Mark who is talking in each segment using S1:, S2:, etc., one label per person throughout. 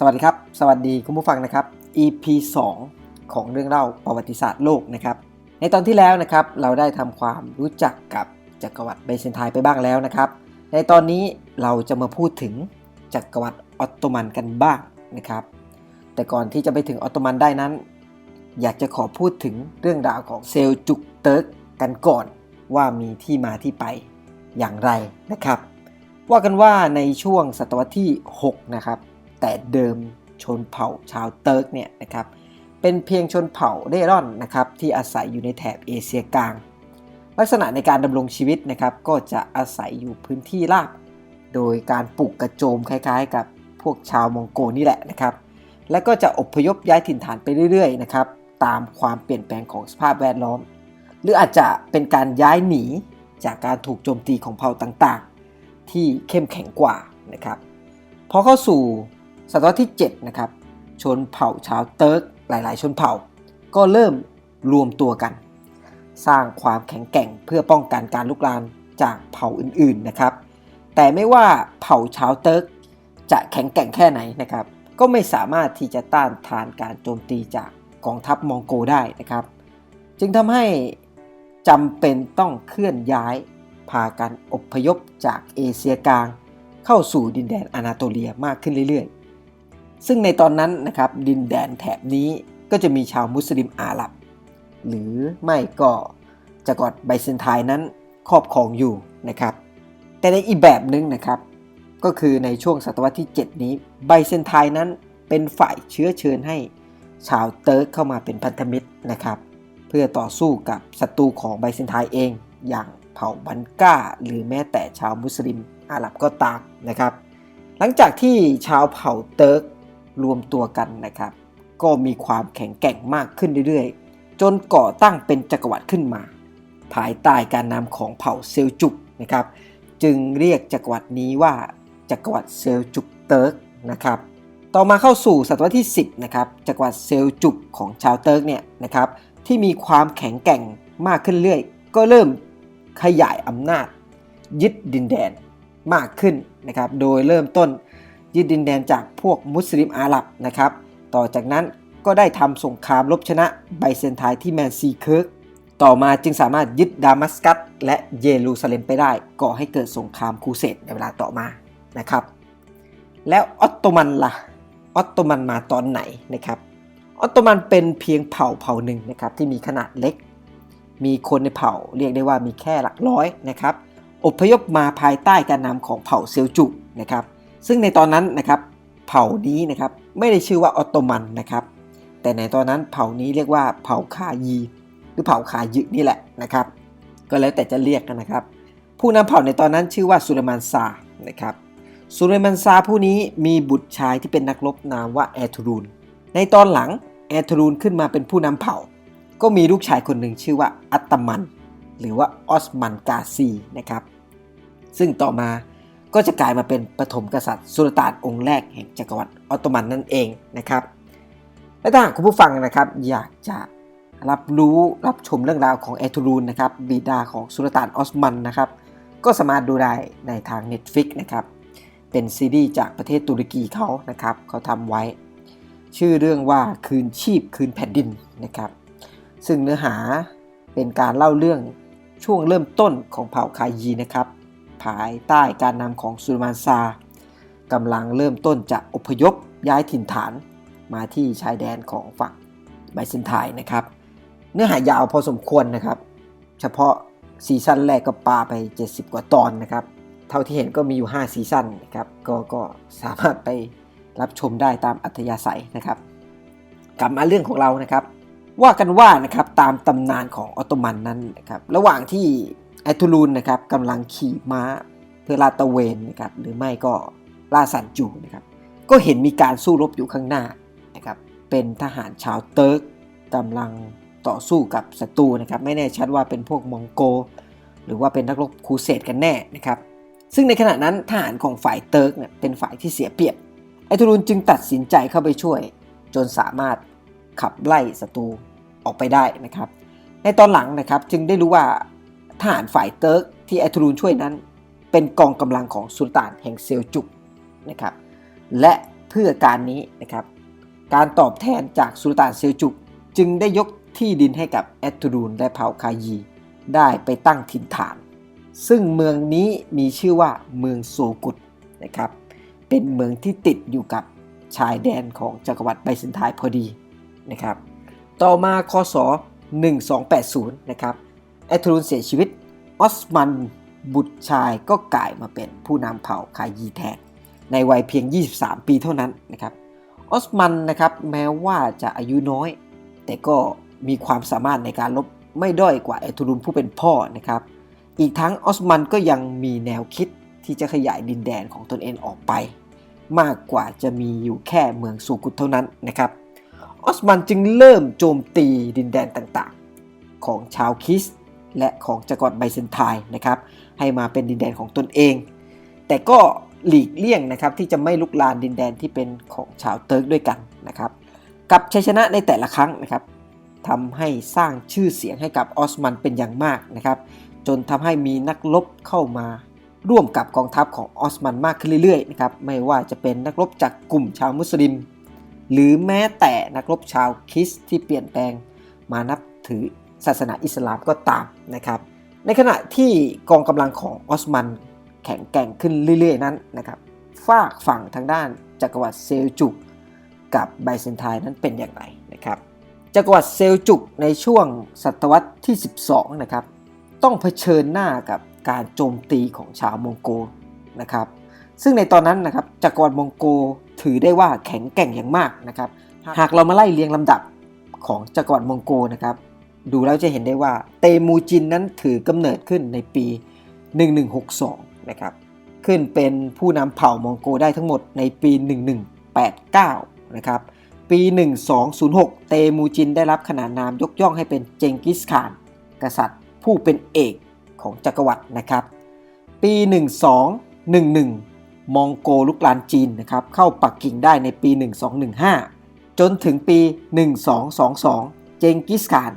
S1: สวัสดีครับ สวัสดีคุณผู้ฟังนะครับ EP 2 ของเรื่องเล่าประวัติศาสตร์โลกนะครับ ในตอนที่แล้วนะครับ เราได้ทำความรู้จักกับจักรวรรดิไบเซนไทน์ไปบ้างแล้วนะครับ ในตอนนี้เราจะมาพูดถึงจักรวรรดิออตโตมันกันบ้างนะครับ แต่ก่อนที่จะไปถึงออตโตมันได้นั้น อยากจะขอพูดถึงเรื่องราวของเซลจุกเติร์กกันก่อนว่ามีที่มาที่ไปอย่างไรนะครับ ว่ากันว่าในช่วงศตวรรษที่ 6 นะครับ แต่เดิมชนเผ่าชาวเติร์กเนี่ยนะครับเป็นเพียงชนเผ่าเร่ร่อนนะครับที่อาศัยอยู่ในแถบเอเชียกลาง ลักษณะในการดำรงชีวิตนะครับก็จะอาศัยอยู่พื้นที่ราบโดยการปลูกกระโจมคล้ายๆ กับพวกชาวมองโกนี่แหละนะครับ และก็จะอพยพย้ายถิ่นฐานไปเรื่อยๆนะครับตามความเปลี่ยนแปลงของสภาพแวดล้อม หรืออาจจะเป็นการย้ายหนีจากการถูกโจมตีของเผ่าต่างๆ ที่เข้มแข็งกว่านะครับพอเข้าสู่ ศตวรรษที่7นะครับชนเผ่าชาวเติร์กหลาย ๆ ชนเผ่า ก็เริ่มรวมตัวกัน สร้างความแข็งแกร่งเพื่อป้องกันการลุกลามจากเผ่าอื่น ๆ นะครับ แต่ไม่ว่าเผ่าชาวเติร์กจะแข็งแกร่งแค่ไหนนะครับ ก็ไม่สามารถที่จะต้านทานการโจมตีจากกองทัพมองโกได้นะครับ จึงทำให้จำเป็นต้องเคลื่อนย้ายพากันอพยพจากเอเชียกลาง เข้าสู่ดินแดนอนาโตเลียมากขึ้นเรื่อยๆ ซึ่งในตอนนั้นนะครับดินแดนแถบนี้ก็จะมีชาวมุสลิมอาหรับ หรือไม่ก็จักรวรรดิไบเซนไทน์นั้นครอบครองอยู่นะครับ แต่ในอีกแบบหนึ่งนะครับ ก็คือในช่วงศตวรรษที่ 7 นี้ไบเซนไทน์นั้นเป็นฝ่ายเชื้อเชิญให้ชาวเติร์กเข้ามาเป็นพันธมิตรนะครับ เพื่อต่อสู้กับศัตรูของไบเซนไทน์เอง อย่างเผ่าบันก้า หรือแม้แต่ชาวมุสลิมอาหรับก็ตามนะครับ หลังจากที่ชาวเผ่าเติร์ก รวมตัวกันนะครับ ก็มีความแข็งแกร่งมากขึ้นเรื่อยๆ จนก่อตั้งเป็นจักรวรรดิขึ้นมา ภายใต้การนำของเผ่าเซลจุกนะครับ จึงเรียกจักรวรรดินี้ว่าจักรวรรดิเซลจุกเติร์กนะครับต่อมาเข้าสู่ศตวรรษที่ 10 นะครับจักรวรรดิเซลจุกของชาวเติร์กเนี่ยนะครับที่มีความแข็งแกร่งมากขึ้นเรื่อย ก็เริ่มขยายอำนาจยึดดินแดนมากขึ้นนะครับ โดยเริ่มต้น ยึดดินแดนจากพวกมุสลิมอาหรับนะครับ ต่อจากนั้นก็ได้ทำสงครามลบชนะไบเซนไทน์ที่แมนซีเคิร์กต่อมาจึงสามารถยึดดามัสกัสและเยรูซาเล็มไปได้ ก่อให้เกิดสงครามคูเสดในเวลาต่อมานะครับ แล้วออตโตมันล่ะออตโตมันมาตอนไหนนะครับออตโตมันเป็นเพียงเผ่าเผ่าหนึ่งนะครับที่มีขนาดเล็ก มีคนในเผ่าเรียกได้ว่ามีแค่หลักร้อยนะครับอพยพมาภายใต้การนำของเผ่าเซลจุกนะครับ ซึ่งในตอนนั้นนะครับเผ่านี้นะครับไม่ได้ชื่อว่าออตโตมันนะครับ แต่ในตอนนั้นเผ่านี้เรียกว่าเผ่าคายี หรือเผ่าคายึนี่แหละนะครับ ก็แล้วแต่จะเรียกกันนะครับ ผู้นำเผ่าในตอนนั้นชื่อว่าสุลมานซานะครับสุลมานซาผู้นี้มีบุตรชายที่เป็นนักรบนามว่าแอทูรูนในตอนหลังแอทูรูนขึ้นมาเป็นผู้นำเผ่า ก็มีลูกชายคนหนึ่งชื่อว่าอัตตมัน หรือว่าออสมันกาซีนะครับ ซึ่งต่อมา ก็จะกลายมาเป็นปฐมกษัตริย์สุลต่านองค์แรกแห่งจักรวรรดิออตโตมันนั่นเองนะครับ และถ้าหากคุณผู้ฟังนะครับอยากจะรับรู้รับชมเรื่องราวของแอทูรูนนะครับบิดาของสุลต่านออสมันนะครับก็สามารถดูได้ในทาง Netflix นะครับเป็นซีรีส์จากประเทศตุรกีเขานะครับเขาทำไว้ ชื่อเรื่องว่าคืนชีพคืนแผ่นดินนะครับซึ่งเนื้อหาเป็นการเล่าเรื่องช่วงเริ่มต้นของเผ่าคายีนะครับ ภายใต้การนำของสุลมานซากำลังเริ่มต้นจะอพยพย้ายถิ่นฐานมาที่ชายแดนของฝั่งไบเซนไทน์นะครับ เนื้อหายาวพอสมควรนะครับ เฉพาะซีซั่นแรกก็ปาไป 70 กว่าตอนนะครับ เท่าที่เห็นก็มีอยู่ 5 ซีซั่นนะครับกก็สามารถไปรับชมได้ตามอัธยาศัยนะครับ กลับมาเรื่องของเรานะครับ ว่ากันว่านะครับตามตำนานของออตโตมันนั้นนะครับ ระหว่างที่ แอตูรูนนะครับกำลังขี่ม้าเพื่อลาดตะเวนนะครับหรือไม่ก็ล่าสันจูนะครับก็เห็นมีการสู้รบอยู่ข้างหน้านะครับเป็นทหารชาวเติร์กกำลังต่อสู้กับศัตรูนะครับไม่แน่ชัดว่าเป็นพวกมองโก หรือว่าเป็นนักรบครูเสดกันแน่นะครับซึ่งในขณะนั้นทหารของฝ่ายเติร์กเนี่ยเป็นฝ่ายที่เสียเปรียบไอทูรุนจึงตัดสินใจเข้าไปช่วย จนสามารถขับไล่ศัตรูออกไปได้นะครับ ในตอนหลังนะครับจึงได้รู้ว่า ทหารฝ่ายเติร์กที่ไอทูรุนช่วยนั้น เป็นกองกำลังของสุลต่านแห่งเซลจุกนะครับและเพื่อการนี้นะครับการตอบแทนจากสุลต่านเซลจุก จึงได้ยกที่ดินให้กับแอตตูรูนและเผ่าคายี ได้ไปตั้งถิ่นฐาน ซึ่งเมืองนี้มีชื่อว่าเมืองโซกุตนะครับเป็นเมืองที่ติดอยู่กับชายแดนของจักรวรรดิไบเซนไทน์พอดีนะครับต่อมาคศ 1280 นะครับแอตตูรูนเสียชีวิต ออสมันบุตรชายก็กลายมาเป็นผู้นำเผ่าคายีแทนในวัยเพียง 23 ปีเท่านั้นนะครับ ออสมันนะครับแม้ว่าจะอายุน้อย แต่ก็มีความสามารถในการลบไม่ด้อยกว่าแอตูรุนผู้เป็นพ่อนะครับ อีกทั้งออสมันก็ยังมีแนวคิดที่จะขยายดินแดนของตนเองออกไป มากกว่าจะมีอยู่แค่เมืองซูกุตเท่านั้นนะครับ ออสมันจึงเริ่มโจมตีดินแดนต่างๆ ของชาวคิส และของจักรวรรดิไบเซนไทน์นะครับให้มาเป็นดินแดนของตนเอง แต่ก็หลีกเลี่ยงนะครับที่จะไม่ลุกลานดินแดนที่เป็นของชาวเติร์กด้วยกันนะครับกับชัยชนะในแต่ละครั้งนะครับทำให้สร้างชื่อเสียงให้กับออสมันเป็นอย่างมากนะครับจนทำให้มีนักรบเข้ามาร่วมกับกองทัพของออสมันมากขึ้นเรื่อยๆนะครับไม่ว่าจะเป็นนักรบจากกลุ่มชาวมุสลิม หรือแม้แต่นักรบชาวคิสที่เปลี่ยนแปลงมานับถือ ศาสนาอิสลามก็ตามนะครับ ในขณะที่กองกำลังของออสมันแข็งแกร่งขึ้นเรื่อย ๆ นั้นนะครับฝากฝั่งทางด้านจักรวรรดิเซลจุกกับไบเซนไทน์นั้นเป็นอย่างไรนะครับจักรวรรดิเซลจุกในช่วงศตวรรษที่ 12 นะครับ ต้องเผชิญหน้ากับการโจมตีของชาวมองโกนะครับ ซึ่งในตอนนั้นนะครับจักรวรรดิมองโกถือได้ว่าแข็งแกร่งอย่างมากนะครับ หากเรามาไล่เรียงลำดับของจักรวรรดิมองโกนะครับ ดูแล้วจะเห็นได้ว่าเตมูจินนั้นถือกำเนิดขึ้นในปี 1162 นะครับ ขึ้นเป็นผู้นำเผ่ามองโกได้ทั้งหมดในปี 1189 นะครับ ปี 1206 เตมูจินได้รับขนานนามยกย่องให้เป็นเจงกิสข่าน กษัตริย์ผู้เป็นเอกของจักรวรรดินะครับ ปี 1211 มองโกลุกลานจีนนะครับ เข้าปักกิ่งได้ในปี 1215 จนถึงปี 1222 เจงกิสข่าน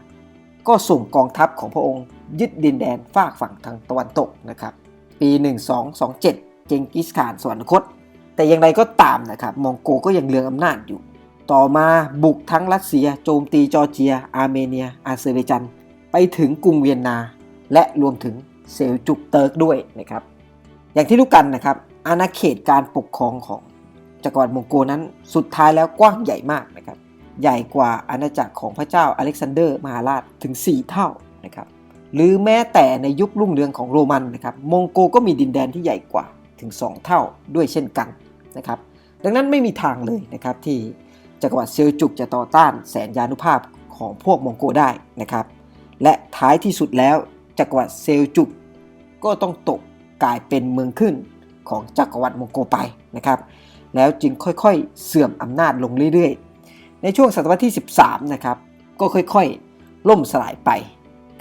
S1: ก็ส่งกองทัพของพระองค์ยึดดินแดนฝากฝั่งทางตะวันตกนะครับปี 1227 เจงกิสข่านสวรรคต แต่อย่างไรก็ตามนะครับมองโกก็ยังเลืองอำนาจอยู่ ต่อมาบุกทั้งรัสเซียโจมตีจอร์เจีย อาร์เมเนีย อาเซอร์ไบจัน ไปถึงกรุงเวียนนา และรวมถึงเซลจุกเติร์กด้วยนะครับอย่างที่รู้กันนะครับอาณาเขตการปกครองของจักรวรรดิมองโกนั้นสุดท้ายแล้วกว้างใหญ่มากนะครับ ใหญ่กว่าอาณาจักรของพระเจ้าอเล็กซานเดอร์มหาราชถึง 4 เท่านะครับหรือแม้แต่ในยุครุ่งเรืองของโรมันนะครับมองโกก็มีดินแดนที่ใหญ่กว่าถึง 2 เท่าด้วยเช่นกันนะครับดังนั้นไม่มีทางเลยนะครับที่จักรวรรดิเซลจุกจะต่อต้านแสนยานุภาพของพวกมองโกได้นะครับและท้ายที่สุดแล้วจักรวรรดิเซลจุกก็ต้องตกกลายเป็นเมืองขึ้นของจักรวรรดิมองโกไปนะครับแล้วจึงค่อยๆ เสื่อมอำนาจลงเรื่อยๆ ในช่วงศตวรรษที่ 13 นะครับ ก็ค่อยๆ ล่มสลายไป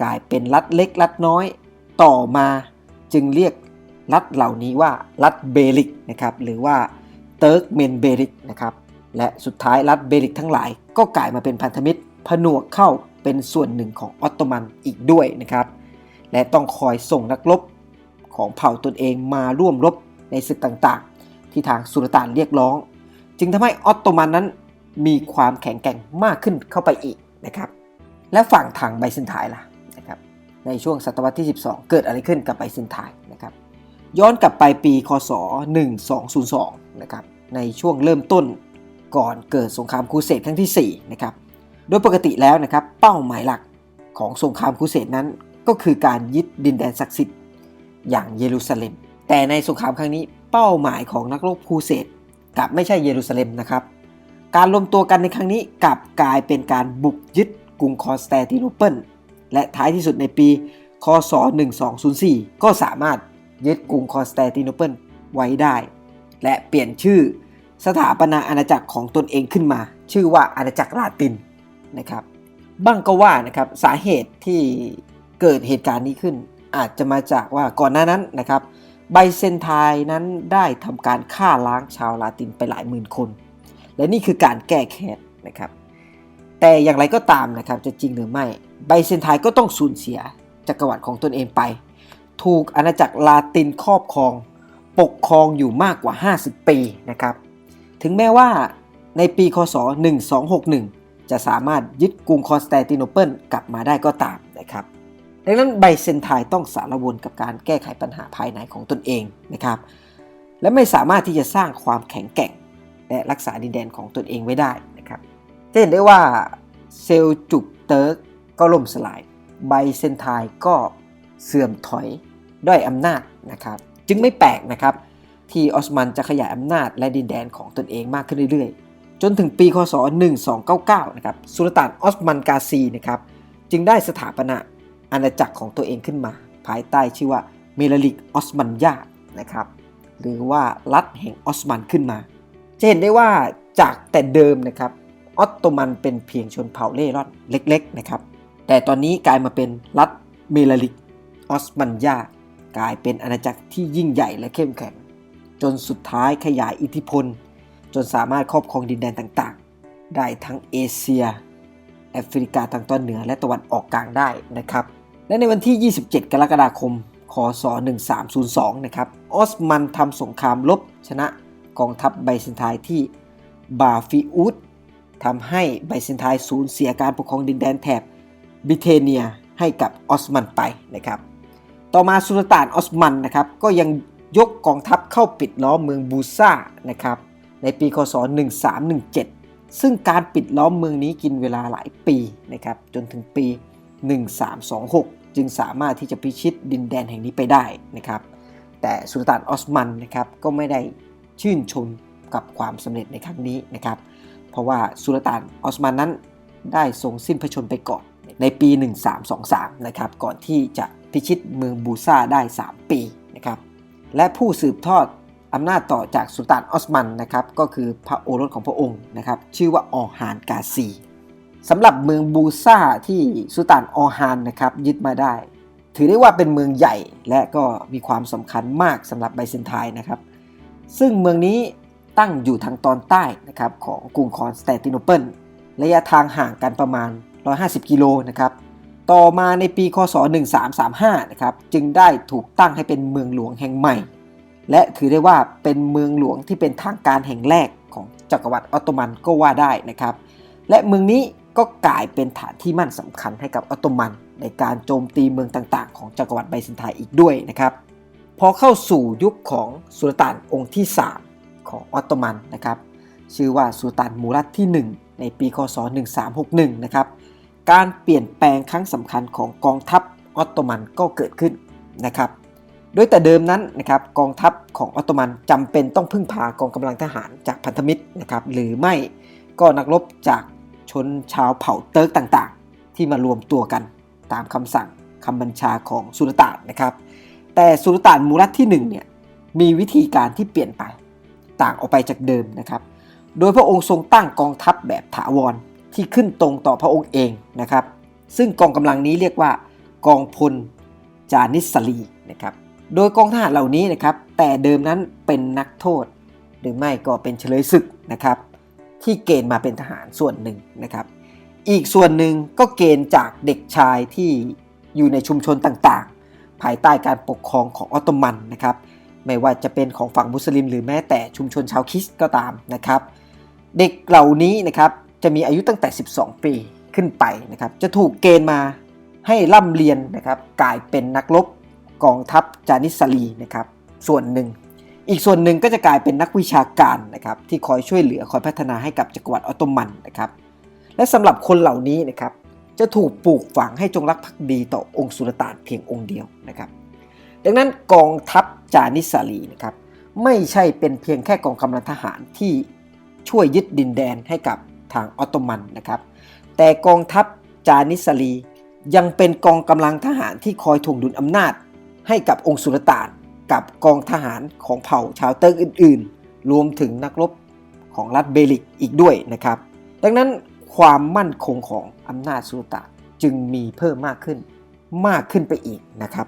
S1: กลายเป็นรัฐเล็กรัฐน้อย ต่อมาจึงเรียกรัฐเหล่านี้ว่ารัฐเบริกนะครับ หรือว่าเติร์กเมนเบริกนะครับ และสุดท้ายรัฐเบริกทั้งหลาย ก็กลายมาเป็นพันธมิตรผนวกเข้าเป็นส่วนหนึ่งของออตโตมันอีกด้วยนะครับ และต้องคอยส่งนักรบของเผ่าตนเองมาร่วมรบในศึกต่างๆ ที่ทางสุลต่านเรียกร้อง จึงทำให้ออตโตมันนั้น มีความแข็งแกร่งมากขึ้นเข้าไปอีกนะครับ และฝั่งทางไบเซนไทน์ล่ะนะครับ ในช่วงศตวรรษที่ 12 เกิดอะไรขึ้นกับไบเซนไทน์นะครับ ย้อนกลับไปปีคศ 1202 นะครับ ในช่วงเริ่มต้นก่อนเกิดสงครามครูเสดครั้งที่ 4 นะครับ โดยปกติแล้วนะครับเป้าหมายหลักของสงครามครูเสดนั้นก็คือการยึดดินแดนศักดิ์สิทธิ์อย่างเยรูซาเล็ม แต่ในสงครามครั้งนี้เป้าหมายของนักรบครูเสดกลับไม่ใช่เยรูซาเล็มนะครับ การรวมตัวกันในครั้งนี้กลับกลายเป็นการบุกยึดกรุงคอนสแตนติโนเปิลและท้ายที่สุดในปี คศ 1204 ก็สามารถยึดกรุงคอนสแตนติโนเปิลไว้ได้ และเปลี่ยนชื่อสถาปนาอาณาจักรของตนเองขึ้นมา ชื่อว่าอาณาจักรลาตินนะครับบ้างก็ว่านะครับสาเหตุที่เกิดเหตุการณ์นี้ขึ้น อาจจะมาจากว่าก่อนหน้านั้นนะครับไบเซนไทน์นั้นได้ทำการฆ่าล้างชาวลาตินไปหลายหมื่นคน และนี่คือการแก้แค้นนะครับ แต่อย่างไรก็ตามนะครับจะจริงหรือไม่ไบเซนไทก็ต้องสูญเสียจักรวรรดิของตนเองไป ถูกอาณาจักรลาตินครอบครอง ปกครองอยู่มากกว่า 50 ปีนะครับ ถึงแม้ว่าในปีคศ 1261 จะสามารถยึดกรุงคอนสแตนติโนเปิลกลับมาได้ก็ตามนะครับดังนั้นไบเซนไทต้องสารวนกับการแก้ไขปัญหาภายในของตนเองนะครับ และไม่สามารถที่จะสร้างความแข็งแกร่ง และรักษาดินแดนของตนเองไว้ได้นะครับจะเห็นได้ว่าเซลจุกเติร์กก็ล่มสลาย ไบเซนไทน์ก็เสื่อมถอยด้อยอำนาจนะครับ จึงไม่แปลกนะครับ ที่ออสมันจะขยายอำนาจและดินแดนของตนเองมากขึ้นเรื่อยๆ จนถึงปีคศ 1299 นะครับสุลต่านออสมันกาซีนะครับ จึงได้สถาปนาอาณาจักรของตัวเองขึ้นมา ภายใต้ชื่อว่าเมลลิกออสมันยานะครับ หรือว่ารัฐแห่งออสมันขึ้นมา จะเห็นได้ว่าจากแต่เดิมนะครับออตโตมันเป็นเพียงชนเผ่าเล่ร่อนเล็ก ๆนะครับ แต่ตอนนี้กลายมาเป็นรัฐเมลลิกออสมันยากลายเป็นอาณาจักรที่ยิ่งใหญ่และเข้มแข็ง จนสุดท้ายขยายอิทธิพล จนสามารถครอบครองดินแดนต่างๆ ได้ทั้งเอเชีย แอฟริกาทางตอนเหนือและตะวันออกกลางได้นะครับ และในวันที่ 27 กรกฎาคมคศ 1302 นะครับ ออสมันทำสงครามลบชนะ กองทัพไบเซนไทน์ที่บาฟิอุดทำให้ไบเซนไทน์สูญเสียการปกครองดินแดนแถบบิเทเนียให้กับออสมันไปนะครับ ต่อมาสุลต่านออสมันนะครับก็ยังยกกองทัพเข้าปิดล้อมเมืองบูซ่านะครับในปีคศ 1317 ซึ่งการปิดล้อมเมืองนี้กินเวลาหลายปีนะครับจนถึงปี 1326 จึงสามารถที่จะพิชิตดินแดนแห่งนี้ไปได้นะครับแต่สุลต่านออสมันนะครับก็ไม่ได้ ชื่นชมกับความสำเร็จในครั้งนี้นะครับ เพราะว่าสุลต่านออสมันนั้นได้ทรงสิ้นพระชนม์ไปก่อนในปี 1323 นะครับก่อนที่จะพิชิตเมืองบูซาได้ 3 ปีนะครับและผู้สืบทอดอำนาจต่อจากสุลต่านออสมันนะครับก็คือพระโอรสของพระองค์นะครับชื่อว่าออฮานกาซีสำหรับเมืองบูซาที่สุลต่านออฮานนะครับยึดมาได้ ถือได้ว่าเป็นเมืองใหญ่และก็มีความสำคัญมากสำหรับไบเซนไทน์นะครับ ซึ่งเมืองนี้ตั้งอยู่ทางตอนใต้นะครับของกรุงคอนสแตนติโนเปิลระยะทางห่างกันประมาณ 150 กิโลนะครับต่อมาในปีคศ 1335 นะครับจึงได้ถูกตั้งให้เป็นเมืองหลวงแห่งใหม่ และถือได้ว่าเป็นเมืองหลวงที่เป็นทางการแห่งแรกของจักรวรรดิออตโตมันก็ว่าได้นะครับ และเมืองนี้ก็กลายเป็นฐานที่มั่นสำคัญให้กับออตโตมัน ในการโจมตีเมืองต่างๆ ของจักรวรรดิไบเซนไทน์อีกด้วยนะครับ พอเข้าสู่ยุคของสุลต่านองค์ที่ 3 ของออตโตมันนะครับ ชื่อว่าสุลต่านมูรัดที่ 1 ในปีคศ 1361 นะครับ การเปลี่ยนแปลงครั้งสำคัญของกองทัพออตโตมันก็เกิดขึ้นนะครับ โดยแต่เดิมนั้นนะครับกองทัพของออตโตมันจำเป็นต้องพึ่งพากองกำลังทหารจากพันธมิตรนะครับหรือไม่ก็นักรบจากชนชาวเผ่าเติร์กต่างๆ ที่มารวมตัวกันตามคำสั่งคำบัญชาของสุลต่านนะครับ แต่สุลต่านมูรัดที่1เนี่ยมีวิธีการที่เปลี่ยนไปต่างออกไปจากเดิมนะครับ โดยพระองค์ทรงตั้งกองทัพแบบถาวรที่ขึ้นตรงต่อพระองค์เองนะครับ ซึ่งกองกำลังนี้เรียกว่ากองพลจานิสลีนะครับ โดยกองทหารเหล่านี้นะครับ แต่เดิมนั้นเป็นนักโทษ หรือไม่ก็เป็นเฉลยศึกนะครับ ที่เกณฑ์มาเป็นทหารส่วนหนึ่งนะครับ อีกส่วนหนึ่งก็เกณฑ์จากเด็กชายที่อยู่ในชุมชนต่าง ภายใต้การปกครองของออตโตมันนะครับไม่ว่าจะเป็นของฝั่งมุสลิม หรือแม้แต่ชุมชนชาวคริสต์ก็ตามนะครับเด็กเหล่านี้นะครับจะมีอายุตั้งแต่ 12 ปีขึ้นไปนะครับจะถูกเกณฑ์มาให้ร่ำเรียนนะครับกลายเป็นนักรบกองทัพจานิสลีนะครับส่วนหนึ่ง อีกส่วนหนึ่งก็จะกลายเป็นนักวิชาการนะครับที่คอยช่วยเหลือคอยพัฒนาให้กับจักรวรรดิออตโตมันนะครับและสำหรับคนเหล่านี้นะครับ จะถูกปลูกฝังให้จงรักภักดีต่อองค์สุลต่านเพียงองค์เดียวนะครับ ดังนั้นกองทัพจานิสาลีนะครับไม่ใช่เป็นเพียงแค่กองกำลังทหารที่ช่วยยึดดินแดนให้กับทางออตโตมันนะครับ แต่กองทัพจานิสาลียังเป็นกองกำลังทหารที่คอยถ่วงดุลอำนาจ ให้กับองค์สุลต่านกับกองทหารของเผ่าชาวเติร์กอื่น ๆ รวมถึงนักรบของรัฐเบลิกอีกด้วยนะครับ ดังนั้น ความมั่นคงของอำนาจสุลต่านจึงมีเพิ่มมากขึ้นมากขึ้นไปอีกนะครับ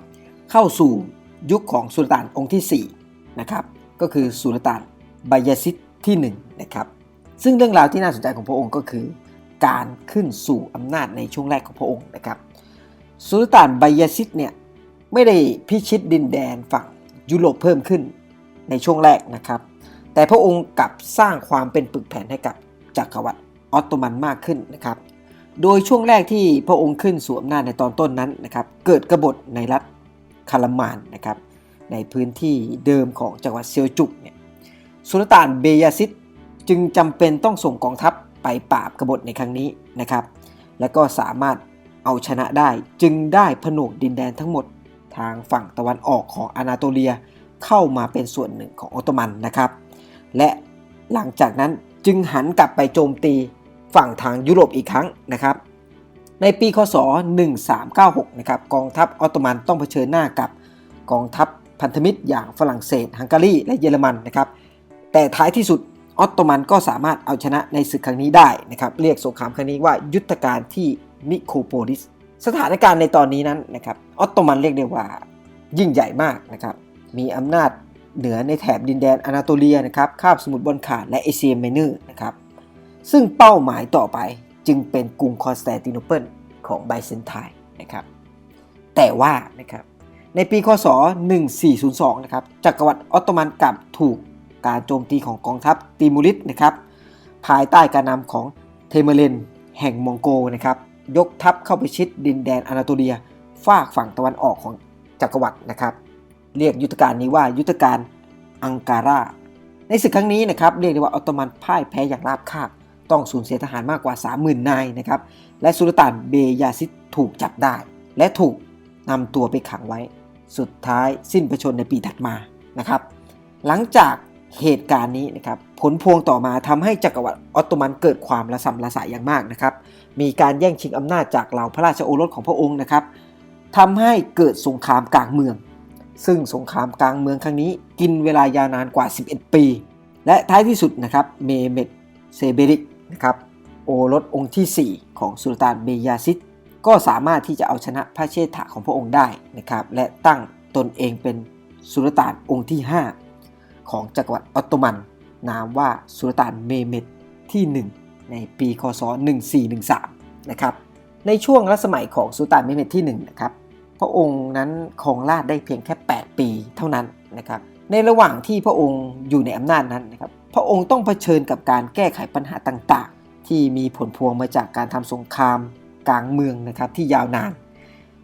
S1: เข้าสู่ยุคของสุลต่านองค์ที่ 4 นะครับ ก็คือสุลต่านบายาซิดที่1นะครับซึ่งเรื่องราวที่น่าสนใจของพระองค์ก็คือ การขึ้นสู่อำนาจในช่วงแรกของพระองค์นะครับสุลต่านบายาซิดเนี่ยไม่ได้พิชิตดินแดนฝั่งยุโรปเพิ่มขึ้นในช่วงแรกนะครับ แต่พระองค์กลับสร้างความเป็นปึกแผ่นให้กับจักรวรรดิ ออตโตมันมากขึ้นนะครับ โดยช่วงแรกที่พระองค์ขึ้นสวมหน้าจในตอนต้นนั้นนะครับ เกิดกบฏในรัฐคารามานนะครับ ในพื้นที่เดิมของจังหวัดเซียวจุกเนี่ยสุลต่านเบยาซิดจึงจำเป็นต้องส่งกองทัพไปปราบกบฏในครั้งนี้นะครับ และก็สามารถเอาชนะได้จึงได้ผนวกดินแดนทั้งหมดทางฝั่งตะวันออกของอนาโตเลียเข้ามาเป็นส่วนหนึ่งของออตโตมันนะครับ และหลังจากนั้นจึงหันกลับไปโจมตี ฝั่งทางยุโรปอีกครั้งนะครับ ในปีคศ 1396 นะครับกองทัพออตโตมันต้องเผชิญหน้ากับกองทัพพันธมิตรอย่างฝรั่งเศส ฮังการี และเยอรมันนะครับ แต่ท้ายที่สุดออตโตมันก็สามารถเอาชนะในศึกครั้งนี้ได้นะครับเรียกสงครามครั้งนี้ว่ายุทธการที่นิโคโปลิส สถานการณ์ในตอนนี้นั้นนะครับออตโตมันเรียกได้ว่ายิ่งใหญ่มากนะครับมีอำนาจเหนือในแถบดินแดนอนาโตเลียนะครับคาบสมุทรบอลข่านและเอเชียไมเนอร์นะครับ ซึ่งเป้าหมายต่อไปจึงเป็นกรุงคอนสแตนติโนเปิลของไบเซนไทน์นะครับแต่ว่านะครับในปีคศ 1402 นะครับจักรวรรดิออตโตมันกลับถูกการโจมตีของกองทัพติมูริสนะครับภายใต้การนำของเทเมเลนแห่งมองโกนะครับยกทัพเข้าไปชิดดินแดนอนาโตเลียฝากฝั่งตะวันออกของจักรวรรดินะครับเรียกยุทธการนี้ว่ายุทธการอังการาในศึกครั้งนี้นะครับเรียกได้ว่าออตโตมันพ่ายแพ้อย่างราบคาบ ต้องสูญเสียทหารมากกว่า 30,000 นายนะครับ และสุลต่านเบยาซิดถูกจับได้ และถูกนำตัวไปขังไว้ สุดท้ายสิ้นพระชนในปีถัดมานะครับ หลังจากเหตุการณ์นี้นะครับผลพวงต่อมาทำให้จักรวรรดิออตโตมันเกิดความระสำระสายอย่างมากนะครับ มีการแย่งชิงอำนาจจากเหล่าพระราชโอรสของพระองค์นะครับทำให้เกิดสงครามกลางเมือง ซึ่งสงครามกลางเมืองครั้งนี้กินเวลายาวนานกว่า 11 ปี และท้ายที่สุดนะครับเมเมดเซเบริก นะครับโอรสองค์ที่ 4 ของสุลต่านเบยาซิดก็สามารถที่จะเอาชนะพระเชษฐาของพระองค์ได้นะครับและตั้งตนเองเป็นสุลต่านองค์ที่ 5 ของจักรวรรดิออตโตมันนามว่าสุลต่านเมเมดที่ 1 ในปีคศ 1413 นะครับในช่วงรัสมัยของสุลต่านเมเมดที่1นะครับพระองค์นั้นครองราชได้เพียงแค่ 8 ปีเท่านั้นนะครับในระหว่างที่พระองค์อยู่ในอำนาจนั้นนะครับ พระองค์ต้องเผชิญกับการแก้ไขปัญหาต่างๆ ที่มีผลพวงมาจากการทำสงครามกลางเมืองนะครับที่ยาวนาน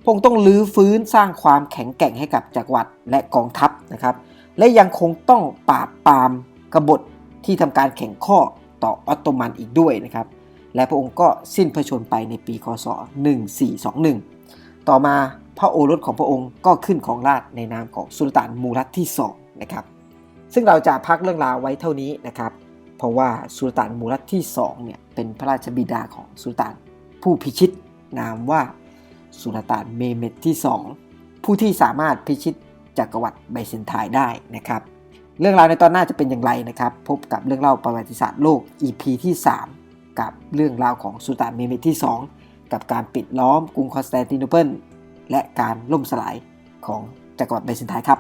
S1: พระองค์ต้องลื้อฟื้นสร้างความแข็งแกร่งให้กับจักรวรรดิและกองทัพนะครับ และยังคงต้องปราบปรามกบฏที่ทำการแข่งข้อต่อออตโตมันอีกด้วยนะครับ และพระองค์ก็สิ้นพระชนม์ไปในปีคศ 1421 ต่อมาพระโอรสของพระองค์ก็ขึ้นของราชในนามของสุลต่านมูรัตที่2นะครับ ซึ่งเราจะพักเรื่องราวไว้เท่านี้นะครับ เพราะว่าสุลต่านมูรัตที่2เนี่ยเป็นพระราชบิดาของสุลต่านผู้พิชิต นามว่าสุลต่านเมเมดที่ 2 ผู้ที่สามารถพิชิตจักรวรรดิไบเซนไทน์ได้นะครับ เรื่องราวในตอนหน้าจะเป็นอย่างไรนะครับ พบกับเรื่องเล่าประวัติศาสตร์โลก EP ที่ 3 กับเรื่องราวของสุลต่านเมเมดที่ 2 กับการปิดล้อมกรุงคอนสแตนติโนเปิลและการล่มสลายของจักรวรรดิไบเซนไทน์ครับ